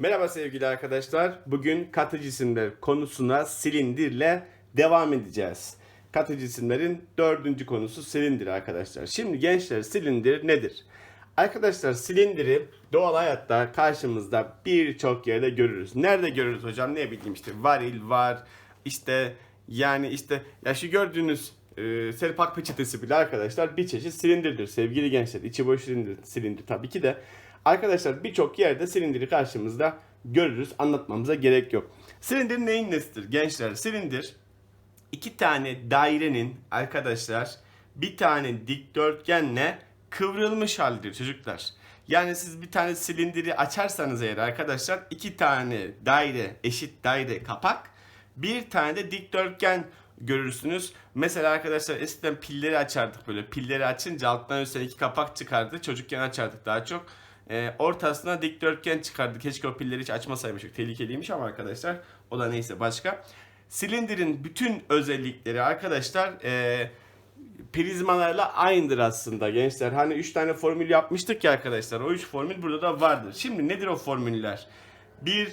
Merhaba sevgili arkadaşlar. Bugün katı cisimler konusuna silindirle devam edeceğiz. Katı cisimlerin dördüncü konusu silindir arkadaşlar. Şimdi gençler silindir nedir? Arkadaşlar silindiri doğal hayatta karşımızda birçok yerde görürüz. Nerede görürüz hocam? Ne bileyim işte varil var. işte yani işte ya şu gördüğünüz e, selpak peçetesi bile arkadaşlar bir çeşit silindirdir sevgili gençler. İçi boş silindir, silindir tabii ki de. Arkadaşlar birçok yerde silindiri karşımızda görürüz. Anlatmamıza gerek yok. Silindir neyin nesidir gençler? Silindir iki tane dairenin arkadaşlar bir tane dikdörtgenle kıvrılmış halidir çocuklar. Yani siz bir tane silindiri açarsanız eğer arkadaşlar iki tane daire eşit daire kapak bir tane de dikdörtgen görürsünüz. Mesela arkadaşlar eskiden pilleri açardık böyle. Pilleri açınca alttan üstten iki kapak çıkardı. Çocukken açardık daha çok. Ee, ortasına dikdörtgen çıkardı. Keşke o pilleri hiç açmasaymışık. Tehlikeliymiş ama arkadaşlar o da neyse başka. Silindirin bütün özellikleri arkadaşlar e, prizmalarla aynıdır aslında gençler. Hani 3 tane formül yapmıştık ya arkadaşlar. O 3 formül burada da vardır. Şimdi nedir o formüller? 1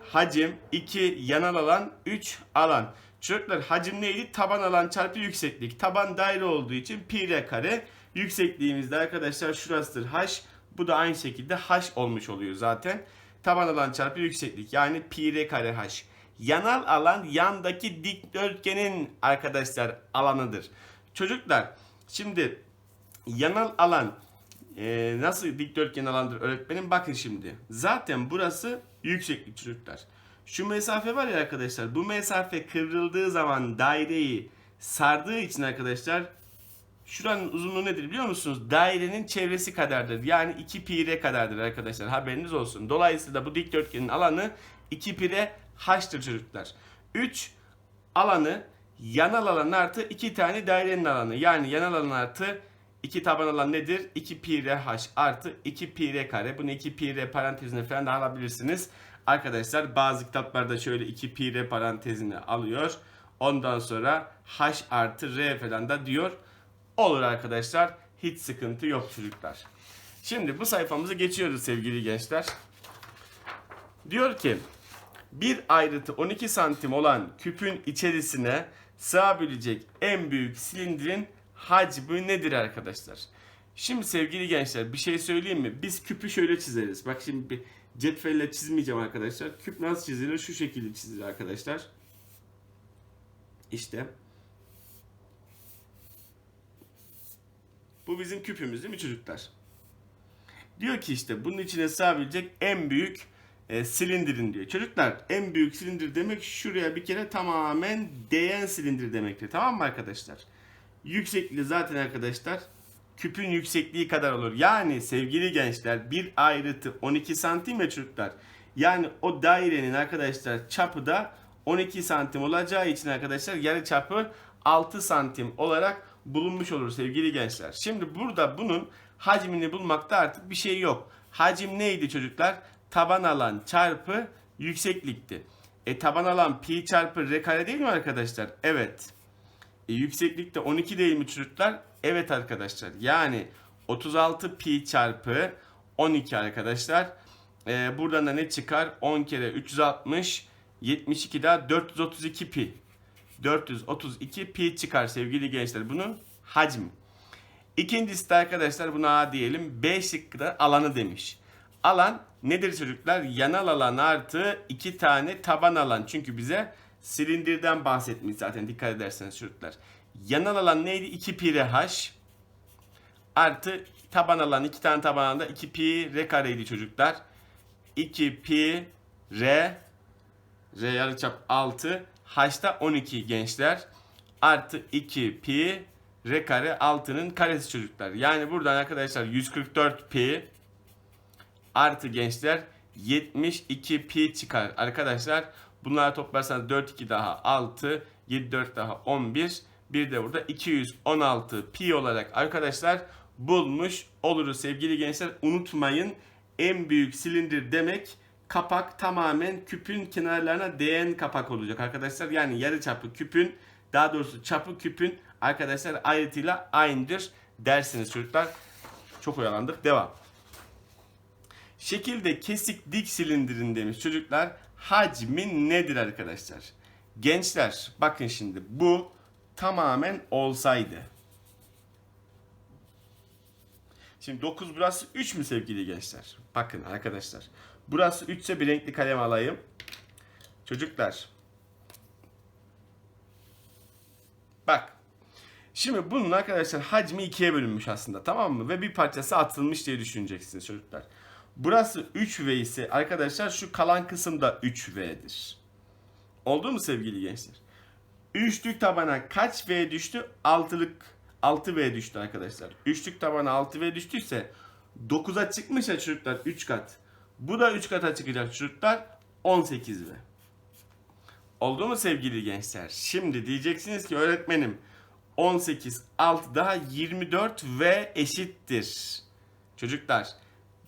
hacim, 2 yanal alan, 3 alan. Çocuklar hacim neydi? Taban alan çarpı yükseklik. Taban daire olduğu için pi r kare. Yüksekliğimizde arkadaşlar şurasıdır h. Bu da aynı şekilde h olmuş oluyor zaten. Taban alan çarpı yükseklik yani pi r kare h. Yanal alan yandaki dikdörtgenin arkadaşlar alanıdır. Çocuklar şimdi yanal alan e, nasıl dikdörtgen alandır öğretmenim bakın şimdi. Zaten burası yükseklik çocuklar. Şu mesafe var ya arkadaşlar bu mesafe kıvrıldığı zaman daireyi sardığı için arkadaşlar şuranın uzunluğu nedir biliyor musunuz? Dairenin çevresi kadardır. Yani 2 pi r kadardır arkadaşlar haberiniz olsun. Dolayısıyla bu dikdörtgenin alanı 2 pi r h'tır çocuklar. 3 alanı yanal alan artı 2 tane dairenin alanı. Yani yanal alan artı 2 taban alan nedir? 2 pi r h artı 2 pi r kare. Bunu 2 pi r parantezine falan da alabilirsiniz. Arkadaşlar bazı kitaplarda şöyle 2 pi r parantezine alıyor. Ondan sonra h artı r falan da diyor. Olur arkadaşlar. Hiç sıkıntı yok çocuklar. Şimdi bu sayfamızı geçiyoruz sevgili gençler. Diyor ki bir ayrıtı 12 santim olan küpün içerisine sığabilecek en büyük silindirin hacmi nedir arkadaşlar? Şimdi sevgili gençler bir şey söyleyeyim mi? Biz küpü şöyle çizeriz. Bak şimdi bir cetvelle çizmeyeceğim arkadaşlar. Küp nasıl çizilir? Şu şekilde çizilir arkadaşlar. İşte. Bu bizim küpümüz değil mi çocuklar? Diyor ki işte bunun içine sığabilecek en büyük e, silindirin diyor. Çocuklar en büyük silindir demek şuraya bir kere tamamen değen silindir demektir. Tamam mı arkadaşlar? Yüksekliği zaten arkadaşlar küpün yüksekliği kadar olur. Yani sevgili gençler bir ayrıtı 12 santim ya çocuklar. Yani o dairenin arkadaşlar çapı da 12 santim olacağı için arkadaşlar yarı çapı 6 santim olarak bulunmuş olur sevgili gençler. Şimdi burada bunun hacmini bulmakta artık bir şey yok. Hacim neydi çocuklar? Taban alan çarpı yükseklikti. E taban alan pi çarpı r kare değil mi arkadaşlar? Evet. E, yükseklik de 12 değil mi çocuklar? Evet arkadaşlar. Yani 36 pi çarpı 12 arkadaşlar. E, buradan da ne çıkar? 10 kere 360 72 daha 432 pi. 432 pi çıkar sevgili gençler. Bunun hacmi. İkincisi de arkadaşlar buna A diyelim. B şıkkı da alanı demiş. Alan nedir çocuklar? Yanal alan artı iki tane taban alan. Çünkü bize silindirden bahsetmiş zaten dikkat ederseniz çocuklar. Yanal alan neydi? 2 pi r h artı taban alan iki tane taban alanda 2 pi r kareydi çocuklar. 2 pi r r yarıçap 6 h'ta 12 gençler artı 2 pi r kare 6'nın karesi çocuklar. Yani buradan arkadaşlar 144 pi artı gençler 72 pi çıkar. Arkadaşlar bunları toplarsanız 4 2 daha 6 7 4 daha 11 bir de burada 216 pi olarak arkadaşlar bulmuş oluruz sevgili gençler. Unutmayın en büyük silindir demek kapak tamamen küpün kenarlarına değen kapak olacak arkadaşlar. Yani yarı çapı küpün daha doğrusu çapı küpün arkadaşlar ayrıtıyla aynıdır dersiniz çocuklar. Çok oyalandık. Devam. Şekilde kesik dik silindirin demiş çocuklar. Hacmi nedir arkadaşlar? Gençler bakın şimdi bu tamamen olsaydı. Şimdi 9 burası 3 mü sevgili gençler? Bakın arkadaşlar. Burası 3 ise bir renkli kalem alayım. Çocuklar. Bak. Şimdi bunun arkadaşlar hacmi ikiye bölünmüş aslında tamam mı? Ve bir parçası atılmış diye düşüneceksiniz çocuklar. Burası 3V ise arkadaşlar şu kalan kısım da 3V'dir. Oldu mu sevgili gençler? Üçlük tabana kaç V düştü? Altılık 6V düştü arkadaşlar. Üçlük tabana 6V düştüyse 9'a çıkmış ya çocuklar 3 kat. Bu da 3 kata çıkacak çocuklar 18V. Oldu mu sevgili gençler? Şimdi diyeceksiniz ki öğretmenim 18 6 daha 24 V eşittir. Çocuklar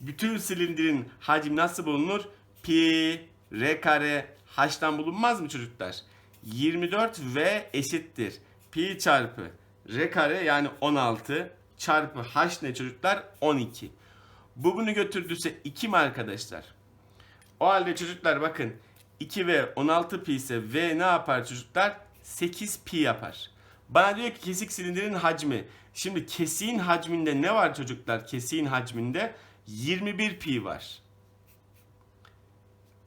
bütün silindirin hacmi nasıl bulunur? Pi, r kare, h'tan bulunmaz mı çocuklar? 24 v eşittir. Pi çarpı r kare yani 16 çarpı h ne çocuklar? 12. Bu bunu götürdüyse 2 mi arkadaşlar? O halde çocuklar bakın 2v 16 pi ise v ne yapar çocuklar? 8 pi yapar. Bana diyor ki kesik silindirin hacmi. Şimdi kesiğin hacminde ne var çocuklar? Kesiğin hacminde 21 pi var.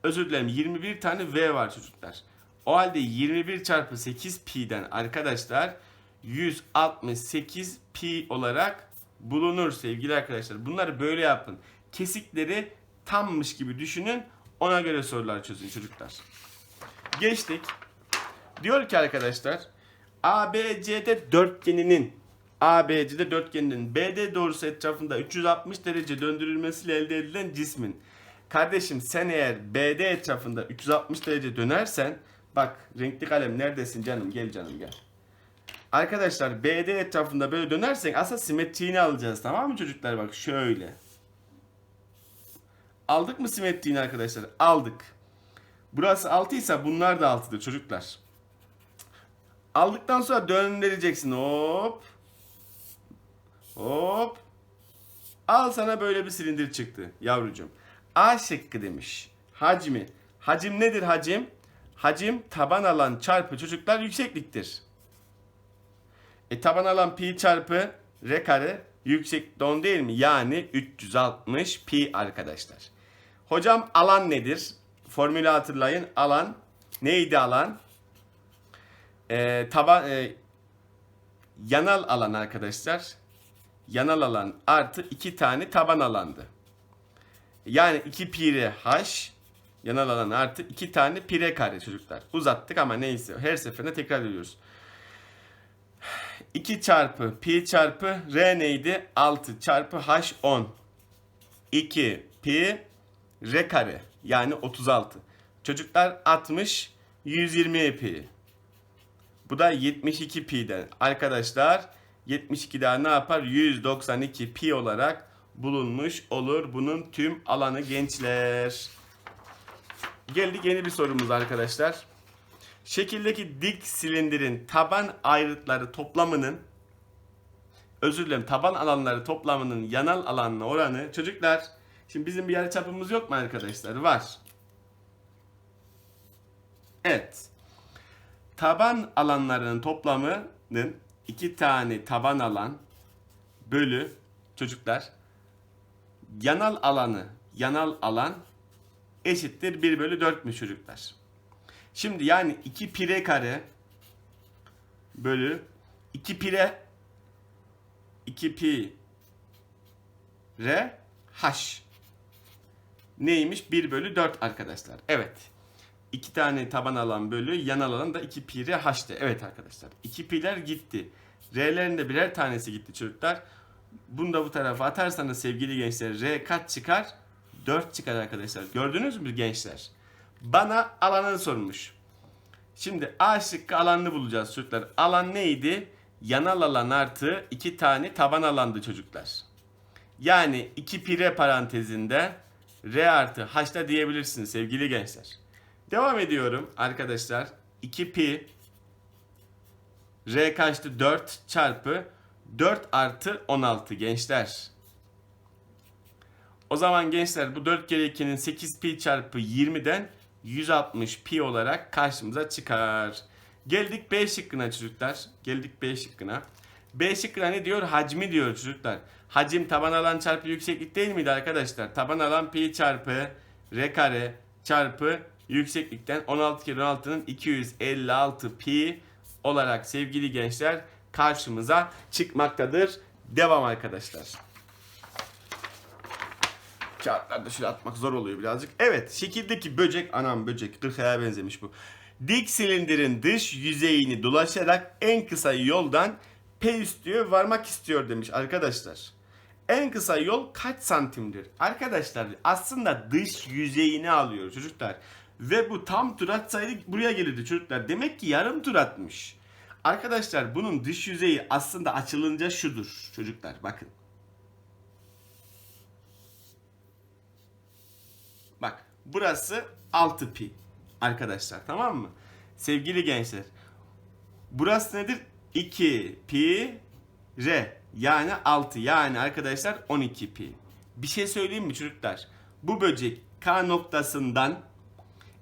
Özür dilerim 21 tane v var çocuklar. O halde 21 çarpı 8 pi'den arkadaşlar 168 pi olarak bulunur sevgili arkadaşlar. Bunları böyle yapın. Kesikleri tammış gibi düşünün. Ona göre sorular çözün çocuklar. Geçtik. Diyor ki arkadaşlar ABCD dörtgeninin ABCD dörtgeninin BD doğrusu etrafında 360 derece döndürülmesiyle elde edilen cismin Kardeşim sen eğer BD etrafında 360 derece dönersen bak renkli kalem neredesin canım gel canım gel. Arkadaşlar BD etrafında böyle dönersen aslında simetriğini alacağız tamam mı çocuklar bak şöyle. Aldık mı simetriğini arkadaşlar? Aldık. Burası 6 ise bunlar da 6'dır çocuklar. Aldıktan sonra döndüreceksin hop. Hop. Al sana böyle bir silindir çıktı yavrucuğum. A şıkkı demiş. Hacmi. Hacim nedir hacim? Hacim taban alan çarpı çocuklar yüksekliktir. E taban alan pi çarpı r kare yüksek don değil mi? Yani 360 pi arkadaşlar. Hocam alan nedir? Formülü hatırlayın. Alan neydi alan? Ee, taban e, yanal alan arkadaşlar. Yanal alan artı iki tane taban alandı. Yani 2 pi r h yanal alan artı 2 tane pi r kare çocuklar. Uzattık ama neyse her seferinde tekrar ediyoruz. 2 çarpı pi çarpı r neydi? 6 çarpı h 10. 2 pi r kare yani 36. Çocuklar 60 120 pi. Bu da 72 pi'den. Arkadaşlar 72 daha ne yapar? 192 pi olarak bulunmuş olur bunun tüm alanı gençler. Geldik yeni bir sorumuz arkadaşlar. Şekildeki dik silindirin taban ayrıtları toplamının özür dilerim taban alanları toplamının yanal alanına oranı çocuklar şimdi bizim bir yarıçapımız yok mu arkadaşlar? Var. Evet. Taban alanlarının toplamının iki tane taban alan bölü çocuklar yanal alanı yanal alan eşittir 1 bölü 4'müş çocuklar. Şimdi yani 2 pire kare bölü 2 pire 2 pi r h neymiş? 1 bölü 4 arkadaşlar. Evet. 2 tane taban alan bölü yanal alan da 2 pi r h'tı. Evet arkadaşlar. 2 pi'ler gitti. R'lerin de birer tanesi gitti çocuklar. Bunu da bu tarafa atarsanız sevgili gençler R kaç çıkar? 4 çıkar arkadaşlar. Gördünüz mü gençler? Bana alanını sormuş. Şimdi A şıkkı alanını bulacağız çocuklar. Alan neydi? Yanal alan artı 2 tane taban alandı çocuklar. Yani 2 pire parantezinde R artı H'da diyebilirsiniz sevgili gençler. Devam ediyorum arkadaşlar. 2 pi R kaçtı? 4 çarpı 4 artı 16 gençler. O zaman gençler bu 4 kere 2'nin 8 pi çarpı 20'den 160 pi olarak karşımıza çıkar. Geldik B şıkkına çocuklar. Geldik B şıkkına. B şıkkına ne diyor? Hacmi diyor çocuklar. Hacim taban alan çarpı yükseklik değil miydi arkadaşlar? Taban alan pi çarpı r kare çarpı yükseklikten 16 kere 16'nın 256 pi olarak sevgili gençler karşımıza çıkmaktadır. Devam arkadaşlar. Kağıtlarda şöyle atmak zor oluyor birazcık. Evet şekildeki böcek anam böcek kırkaya benzemiş bu. Dik silindirin dış yüzeyini dolaşarak en kısa yoldan P üstüye varmak istiyor demiş arkadaşlar. En kısa yol kaç santimdir? Arkadaşlar aslında dış yüzeyini alıyor çocuklar. Ve bu tam tur atsaydı buraya gelirdi çocuklar. Demek ki yarım tur atmış. Arkadaşlar bunun dış yüzeyi aslında açılınca şudur çocuklar bakın. Bak burası 6 pi arkadaşlar tamam mı? Sevgili gençler. Burası nedir? 2 pi r yani 6 yani arkadaşlar 12 pi. Bir şey söyleyeyim mi çocuklar? Bu böcek K noktasından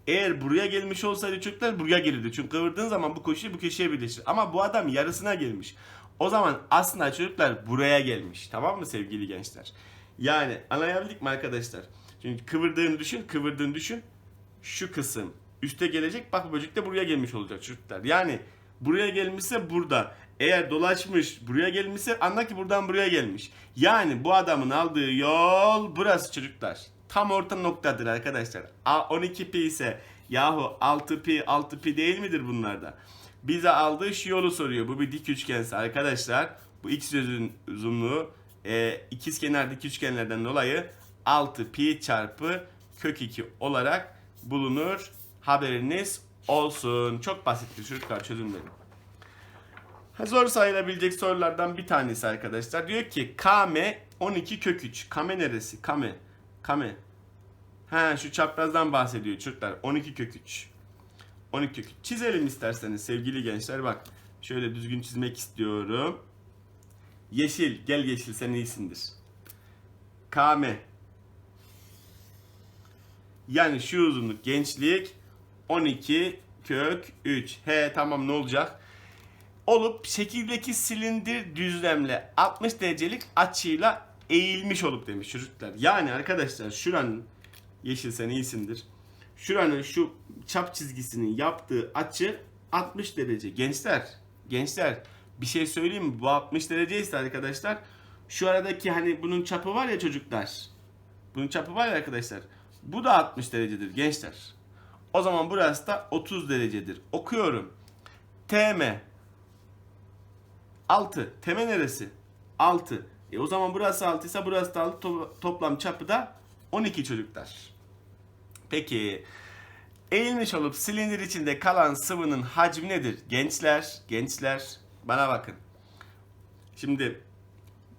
eğer buraya gelmiş olsaydı çocuklar buraya gelirdi. Çünkü kıvırdığın zaman bu köşe bu köşeye birleşir. Ama bu adam yarısına gelmiş. O zaman aslında çocuklar buraya gelmiş. Tamam mı sevgili gençler? Yani anlayabildik mi arkadaşlar? Çünkü kıvırdığını düşün, kıvırdığını düşün. Şu kısım üste gelecek. Bak böcek de buraya gelmiş olacak çocuklar. Yani buraya gelmişse burada. Eğer dolaşmış buraya gelmişse anla ki buradan buraya gelmiş. Yani bu adamın aldığı yol burası çocuklar. Tam orta noktadır arkadaşlar. A 12 pi ise yahu 6 pi 6 pi değil midir bunlarda? Bize aldığı şu yolu soruyor. Bu bir dik üçgense arkadaşlar. Bu x uzunluğu e, ikizkenar dik üçgenlerden dolayı 6 pi çarpı kök 2 olarak bulunur. Haberiniz olsun. Çok basittir çocuklar çözümleri. Zor sayılabilecek sorulardan bir tanesi arkadaşlar. Diyor ki KM 12 kök 3. Kame neresi? Kame. Kame. Ha şu çaprazdan bahsediyor çocuklar. 12 kök 3. 12 kök 3. Çizelim isterseniz sevgili gençler. Bak şöyle düzgün çizmek istiyorum. Yeşil. Gel yeşil sen iyisindir. KM. Yani şu uzunluk gençlik 12 kök 3. He tamam ne olacak? Olup şekildeki silindir düzlemle 60 derecelik açıyla eğilmiş olup demiş çocuklar. Yani arkadaşlar şuranın yeşil sen iyisindir. Şuranın şu çap çizgisinin yaptığı açı 60 derece. Gençler, gençler bir şey söyleyeyim mi? Bu 60 derece ise arkadaşlar şu aradaki hani bunun çapı var ya çocuklar. Bunun çapı var ya arkadaşlar. Bu da 60 derecedir gençler. O zaman burası da 30 derecedir. Okuyorum. TM 6. Teme neresi? 6. E o zaman burası 6 ise burası da 6. To- toplam çapı da 12 çocuklar. Peki eğilmiş olup silindir içinde kalan sıvının hacmi nedir? Gençler, gençler bana bakın. Şimdi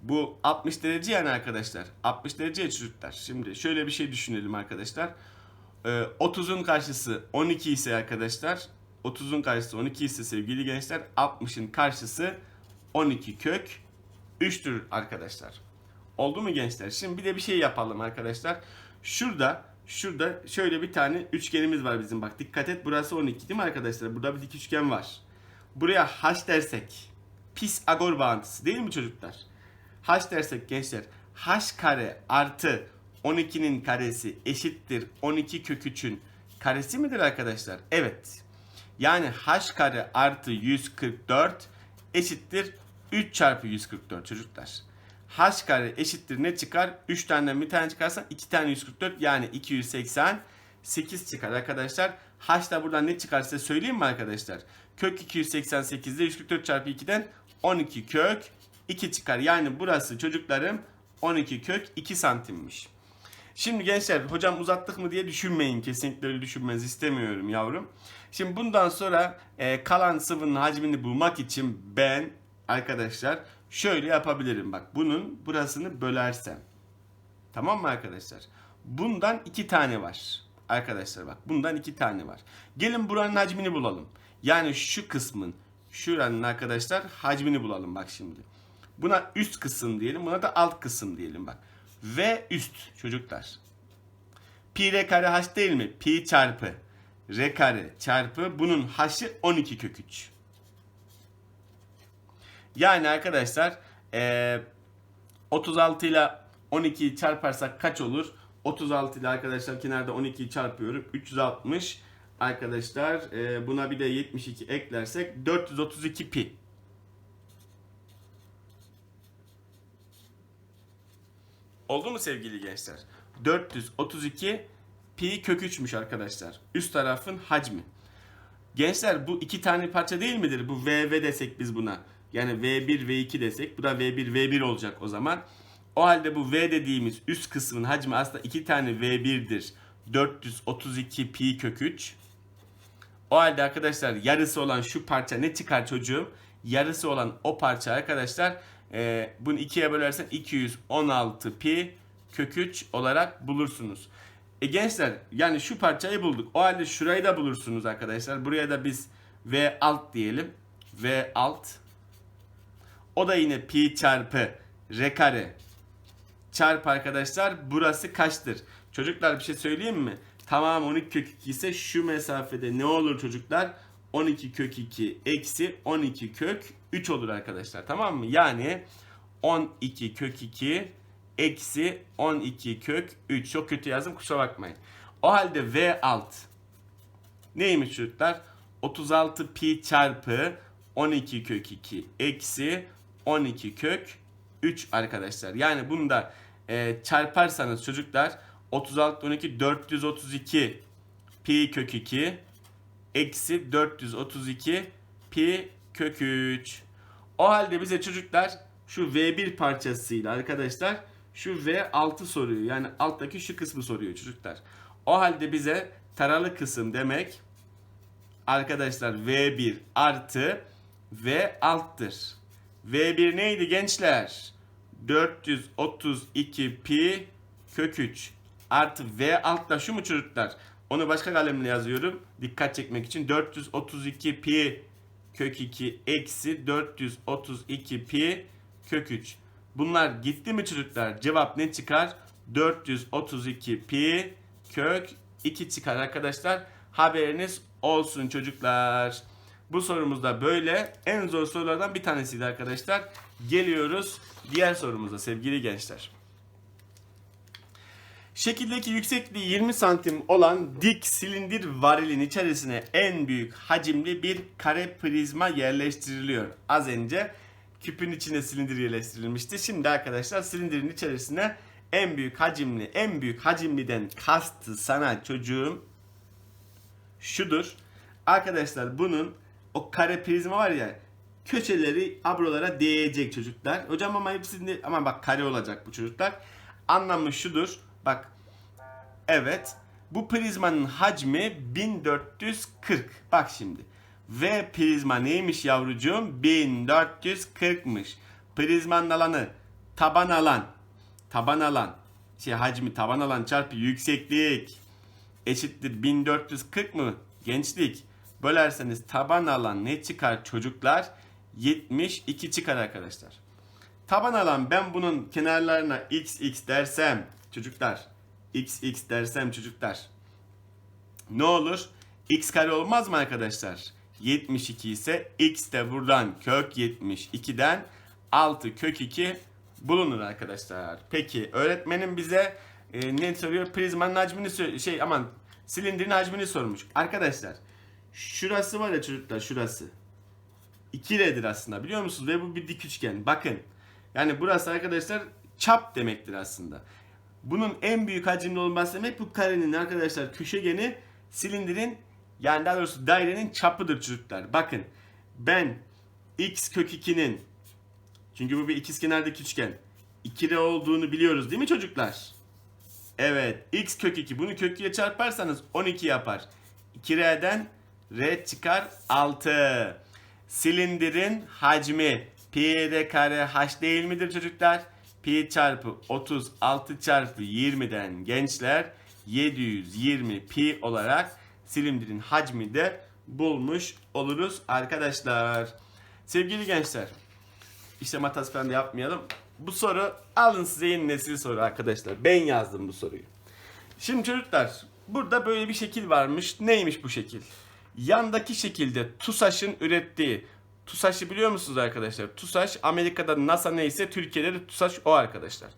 bu 60 derece yani arkadaşlar. 60 derece çocuklar. Şimdi şöyle bir şey düşünelim arkadaşlar. Ee, 30'un karşısı 12 ise arkadaşlar. 30'un karşısı 12 ise sevgili gençler. 60'ın karşısı 12 kök 3'tür arkadaşlar. Oldu mu gençler? Şimdi bir de bir şey yapalım arkadaşlar. Şurada şurada şöyle bir tane üçgenimiz var bizim bak. Dikkat et burası 12 değil mi arkadaşlar? Burada bir dik üçgen var. Buraya h dersek Pisagor bağıntısı değil mi çocuklar? H dersek gençler h kare artı 12'nin karesi eşittir 12 kök 3'ün karesi midir arkadaşlar? Evet. Yani h kare artı 144 eşittir 3 çarpı 144 çocuklar. h kare eşittir ne çıkar? 3 taneden bir tane çıkarsa 2 tane 144 yani 288 çıkar arkadaşlar. h da buradan ne çıkar size söyleyeyim mi arkadaşlar? Kök 288'de 144 çarpı 2'den 12 kök 2 çıkar. Yani burası çocuklarım 12 kök 2 santimmiş. Şimdi gençler hocam uzattık mı diye düşünmeyin. Kesinlikle öyle düşünmenizi istemiyorum yavrum. Şimdi bundan sonra e, kalan sıvının hacmini bulmak için ben arkadaşlar şöyle yapabilirim. Bak bunun burasını bölersem. Tamam mı arkadaşlar? Bundan iki tane var. Arkadaşlar bak bundan iki tane var. Gelin buranın hacmini bulalım. Yani şu kısmın şuranın arkadaşlar hacmini bulalım bak şimdi. Buna üst kısım diyelim. Buna da alt kısım diyelim bak. V üst çocuklar. Pi r kare h değil mi? Pi çarpı r kare çarpı bunun h'ı 12 kök 3. Yani arkadaşlar eee 36 ile 12'yi çarparsak kaç olur? 36 ile arkadaşlar kenarda 12'yi çarpıyorum. 360 arkadaşlar eee, buna bir de 72 eklersek 432 pi. Oldu mu sevgili gençler? 432 pi kök 3'müş arkadaşlar. Üst tarafın hacmi. Gençler bu iki tane parça değil midir? Bu VV desek biz buna. Yani V1, V2 desek. Bu da V1, V1 olacak o zaman. O halde bu V dediğimiz üst kısmın hacmi aslında iki tane V1'dir. 432 pi kök 3. O halde arkadaşlar yarısı olan şu parça ne çıkar çocuğum? Yarısı olan o parça arkadaşlar e, bunu ikiye bölersen 216 pi kök 3 olarak bulursunuz. E gençler yani şu parçayı bulduk. O halde şurayı da bulursunuz arkadaşlar. Buraya da biz V alt diyelim. V alt. O da yine pi çarpı r kare çarpı arkadaşlar burası kaçtır? Çocuklar bir şey söyleyeyim mi? Tamam 12 kök 2 ise şu mesafede ne olur çocuklar? 12 kök 2 eksi 12 kök 3 olur arkadaşlar tamam mı? Yani 12 kök 2 eksi 12 kök 3. Çok kötü yazdım kusura bakmayın. O halde V alt neymiş çocuklar? 36 pi çarpı 12 kök 2 eksi 12 kök 3 arkadaşlar. Yani bunu da e, çarparsanız çocuklar 36 12 432 pi kök 2 eksi 432 pi kök 3. O halde bize çocuklar şu V1 parçasıyla arkadaşlar şu V6 soruyor. Yani alttaki şu kısmı soruyor çocuklar. O halde bize taralı kısım demek arkadaşlar V1 artı V alttır. V1 neydi gençler? 432 pi kök 3 artı V altta şu mu çocuklar? Onu başka kalemle yazıyorum. Dikkat çekmek için 432 pi kök 2 eksi 432 pi kök 3. Bunlar gitti mi çocuklar? Cevap ne çıkar? 432 pi kök 2 çıkar arkadaşlar. Haberiniz olsun çocuklar. Bu sorumuz da böyle. En zor sorulardan bir tanesiydi arkadaşlar. Geliyoruz diğer sorumuza sevgili gençler. Şekildeki yüksekliği 20 santim olan dik silindir varilin içerisine en büyük hacimli bir kare prizma yerleştiriliyor. Az önce küpün içine silindir yerleştirilmişti. Şimdi arkadaşlar silindirin içerisine en büyük hacimli, en büyük hacimliden kastı sana çocuğum şudur. Arkadaşlar bunun o kare prizma var ya köşeleri abrolara değecek çocuklar. Hocam ama hepsinde ama bak kare olacak bu çocuklar. Anlamı şudur. Bak evet bu prizmanın hacmi 1440. Bak şimdi. Ve prizma neymiş yavrucuğum? 1440'mış. Prizmanın alanı taban alan. Taban alan. Şey hacmi taban alan çarpı yükseklik eşittir 1440 mı? Gençlik. Bölerseniz taban alan ne çıkar çocuklar? 72 çıkar arkadaşlar. Taban alan ben bunun kenarlarına xx dersem çocuklar xx dersem çocuklar ne olur? x kare olmaz mı arkadaşlar? 72 ise x de buradan kök 72'den 6 kök 2 bulunur arkadaşlar. Peki öğretmenim bize e, ne soruyor? Prizmanın hacmini şey aman silindirin hacmini sormuş. Arkadaşlar şurası var ya çocuklar şurası. 2R'dir aslında biliyor musunuz? Ve bu bir dik üçgen. Bakın. Yani burası arkadaşlar çap demektir aslında. Bunun en büyük hacimli olması demek bu karenin arkadaşlar köşegeni silindirin yani daha doğrusu dairenin çapıdır çocuklar. Bakın ben x kök 2'nin çünkü bu bir ikizkenardaki üçgen 2R olduğunu biliyoruz değil mi çocuklar? Evet x kök 2 bunu kök 2'ye çarparsanız 12 yapar. 2R'den R çıkar 6. Silindirin hacmi pi r kare h değil midir çocuklar? Pi çarpı 36 çarpı 20'den gençler 720 pi olarak silindirin hacmi de bulmuş oluruz arkadaşlar. Sevgili gençler işte matas falan yapmayalım. Bu soru alın size yeni nesil soru arkadaşlar. Ben yazdım bu soruyu. Şimdi çocuklar burada böyle bir şekil varmış. Neymiş bu şekil? Yandaki şekilde TUSAŞ'ın ürettiği TUSAŞ'ı biliyor musunuz arkadaşlar? TUSAŞ Amerika'da NASA neyse Türkiye'de de TUSAŞ o arkadaşlar.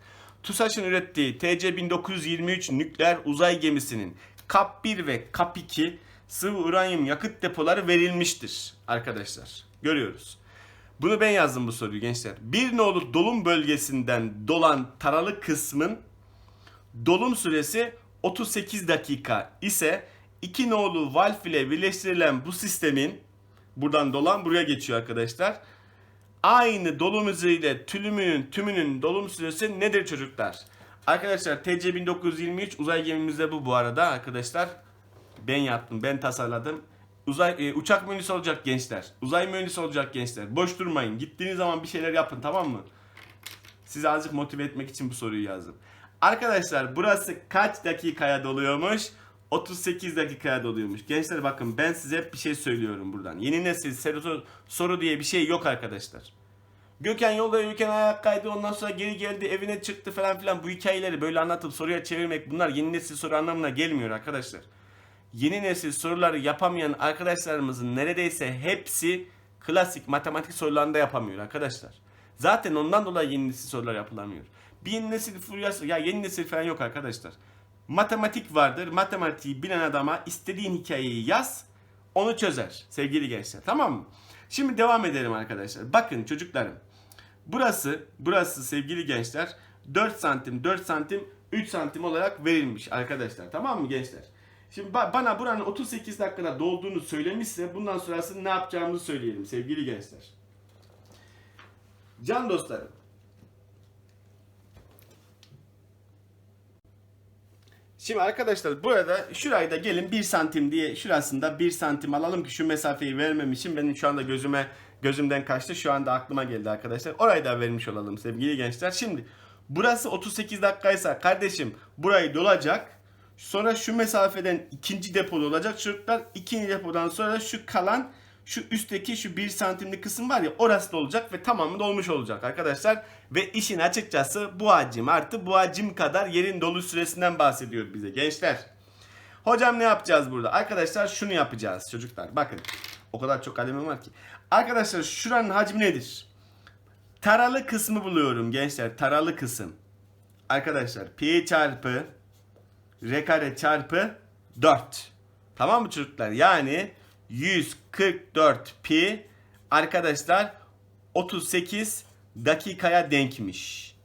TUSAŞ'ın ürettiği TC-1923 nükleer uzay gemisinin KAP 1 ve KAP 2 sıvı uranyum yakıt depoları verilmiştir arkadaşlar. Görüyoruz. Bunu ben yazdım bu soruyu gençler. Bir nolu dolum bölgesinden dolan taralı kısmın dolum süresi 38 dakika ise iki nolu valf ile birleştirilen bu sistemin buradan dolan buraya geçiyor arkadaşlar. Aynı dolum hızıyla tülümünün tümünün dolum süresi nedir çocuklar? Arkadaşlar TC 1923 uzay gemimizde bu bu arada arkadaşlar. Ben yaptım, ben tasarladım. Uzay e, uçak mühendisi olacak gençler. Uzay mühendisi olacak gençler. Boş durmayın. Gittiğiniz zaman bir şeyler yapın tamam mı? Sizi azıcık motive etmek için bu soruyu yazdım. Arkadaşlar burası kaç dakikaya doluyormuş? 38 dakikaya doluyormuş. Gençler bakın ben size hep bir şey söylüyorum buradan. Yeni nesil soru, soru diye bir şey yok arkadaşlar. Gökhan yolda yürürken ayak kaydı ondan sonra geri geldi evine çıktı falan filan bu hikayeleri böyle anlatıp soruya çevirmek bunlar yeni nesil soru anlamına gelmiyor arkadaşlar. Yeni nesil soruları yapamayan arkadaşlarımızın neredeyse hepsi klasik matematik sorularında yapamıyor arkadaşlar. Zaten ondan dolayı yeni nesil sorular yapılamıyor. Bir yeni nesil furyası ya yeni nesil falan yok arkadaşlar. Matematik vardır. Matematiği bilen adama istediğin hikayeyi yaz. Onu çözer sevgili gençler. Tamam mı? Şimdi devam edelim arkadaşlar. Bakın çocuklarım. Burası, burası sevgili gençler 4 santim, 4 santim, 3 santim olarak verilmiş arkadaşlar. Tamam mı gençler? Şimdi ba- bana buranın 38 dakikada dolduğunu söylemişse bundan sonrası ne yapacağımızı söyleyelim sevgili gençler. Can dostlarım. Şimdi arkadaşlar burada şurayı da gelin 1 santim diye şurasında 1 santim alalım ki şu mesafeyi vermem için benim şu anda gözüme gözümden kaçtı. Şu anda aklıma geldi arkadaşlar. Orayı da vermiş olalım sevgili gençler. Şimdi burası 38 dakikaysa kardeşim burayı dolacak. Sonra şu mesafeden ikinci depo dolacak çocuklar. İkinci depodan sonra şu kalan şu üstteki şu 1 santimlik kısım var ya orası da olacak ve tamamı dolmuş olacak arkadaşlar. Ve işin açıkçası bu hacim artı bu hacim kadar yerin dolu süresinden bahsediyor bize gençler. Hocam ne yapacağız burada? Arkadaşlar şunu yapacağız çocuklar. Bakın o kadar çok kalemim var ki. Arkadaşlar şuranın hacmi nedir? Taralı kısmı buluyorum gençler. Taralı kısım. Arkadaşlar pi çarpı r kare çarpı 4. Tamam mı çocuklar? Yani 144 pi arkadaşlar 38 dakikaya denkmiş.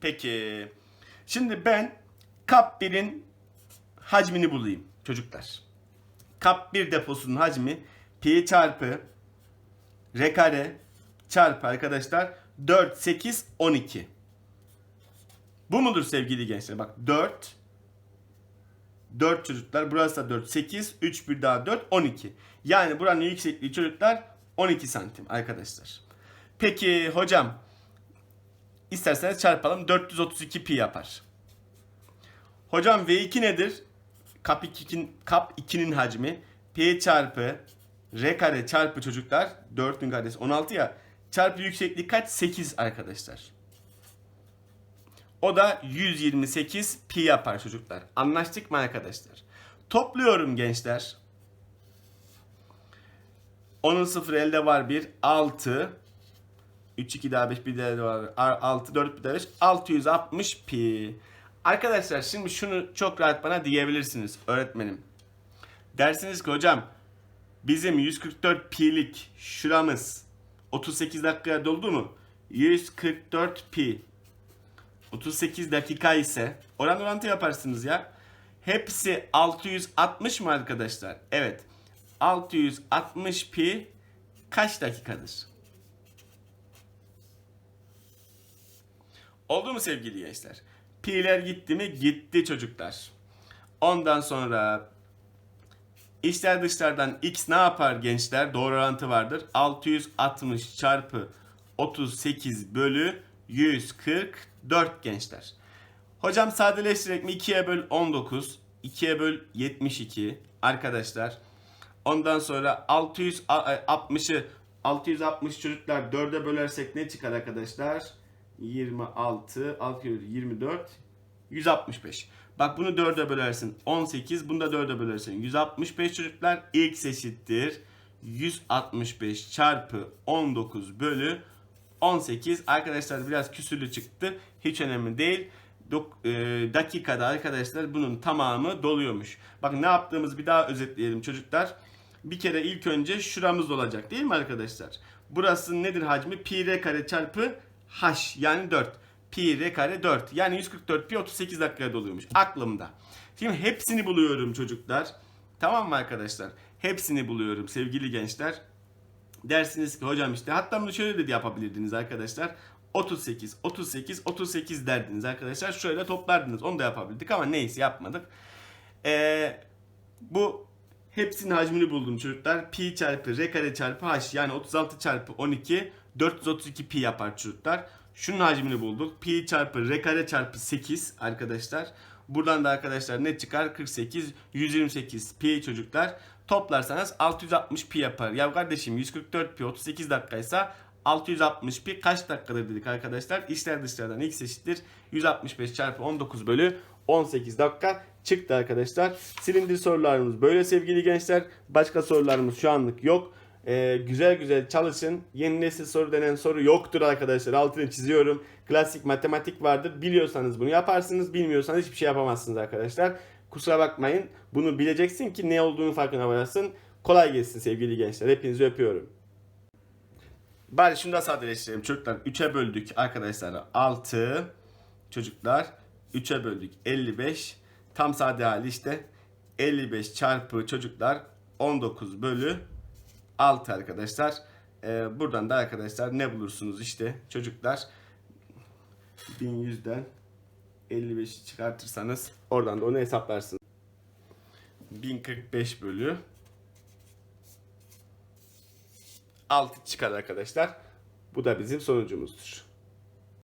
Peki. Şimdi ben kap 1'in hacmini bulayım çocuklar. Kap 1 deposunun hacmi pi çarpı r kare çarpı arkadaşlar 4 8 12. Bu mudur sevgili gençler? Bak 4 4 çocuklar. Burası da 4. 8. 3 bir daha 4. 12. Yani buranın yüksekliği çocuklar 12 santim arkadaşlar. Peki hocam isterseniz çarpalım. 432 pi yapar. Hocam V2 nedir? Kap 2'nin kap 2'nin hacmi pi çarpı r kare çarpı çocuklar 4'ün karesi 16 ya çarpı yükseklik kaç? 8 arkadaşlar. O da 128 pi yapar çocuklar. Anlaştık mı arkadaşlar? Topluyorum gençler. 10'un 0 elde var 1. 6. 3, 2 daha 5 bir de var. 6, 4 bir de 5. 660 pi. Arkadaşlar şimdi şunu çok rahat bana diyebilirsiniz öğretmenim. Dersiniz ki hocam bizim 144 pi'lik şuramız 38 dakikaya doldu mu? 144 pi 38 dakika ise oran orantı yaparsınız ya. Hepsi 660 mı arkadaşlar? Evet. 660 pi kaç dakikadır? Oldu mu sevgili gençler? Pi'ler gitti mi? Gitti çocuklar. Ondan sonra içler dışlardan x ne yapar gençler? Doğru orantı vardır. 660 çarpı 38 bölü 144 gençler. Hocam sadeleştirerek mi 2'ye böl 19, 2'ye böl 72 arkadaşlar. Ondan sonra 660'ı 660 çocuklar 4'e bölersek ne çıkar arkadaşlar? 26, 6 24, 165. Bak bunu 4'e bölersin 18, bunu da 4'e bölersin 165 çocuklar x eşittir. 165 çarpı 19 bölü 18. Arkadaşlar biraz küsürlü çıktı. Hiç önemli değil. Dok- e, dakikada arkadaşlar bunun tamamı doluyormuş. Bak ne yaptığımızı bir daha özetleyelim çocuklar. Bir kere ilk önce şuramız olacak değil mi arkadaşlar? Burası nedir hacmi? Pi r kare çarpı h yani 4. Pi r kare 4. Yani 144 pi 38 dakikaya doluyormuş. Aklımda. Şimdi hepsini buluyorum çocuklar. Tamam mı arkadaşlar? Hepsini buluyorum sevgili gençler. Dersiniz ki hocam işte hatta bunu şöyle de yapabilirdiniz arkadaşlar. 38, 38, 38 derdiniz arkadaşlar. Şöyle toplardınız. Onu da yapabildik ama neyse yapmadık. Ee, bu hepsinin hacmini buldum çocuklar. Pi çarpı r kare çarpı h yani 36 çarpı 12 432 pi yapar çocuklar. Şunun hacmini bulduk. Pi çarpı r kare çarpı 8 arkadaşlar. Buradan da arkadaşlar ne çıkar? 48, 128 pi çocuklar. Toplarsanız 660 pi yapar. Ya kardeşim 144 pi 38 dakikaysa 660 pi kaç dakikadır dedik arkadaşlar. İşler dışlardan x eşittir. 165 çarpı 19 bölü 18 dakika çıktı arkadaşlar. Silindir sorularımız böyle sevgili gençler. Başka sorularımız şu anlık yok. Ee, güzel güzel çalışın. Yeni nesil soru denen soru yoktur arkadaşlar. Altını çiziyorum. Klasik matematik vardır. Biliyorsanız bunu yaparsınız. Bilmiyorsanız hiçbir şey yapamazsınız arkadaşlar. Kusura bakmayın. Bunu bileceksin ki ne olduğunu farkına varasın. Kolay gelsin sevgili gençler. Hepinizi öpüyorum. Bari şunu da sadeleştirelim çocuklar. 3'e böldük arkadaşlar 6 çocuklar 3'e böldük 55 tam sade hali işte 55 çarpı çocuklar 19 bölü 6 arkadaşlar. Ee, buradan da arkadaşlar ne bulursunuz işte çocuklar 1100'den 55'i çıkartırsanız oradan da onu hesaplarsınız. 1045 bölü 6 çıkar arkadaşlar. Bu da bizim sonucumuzdur.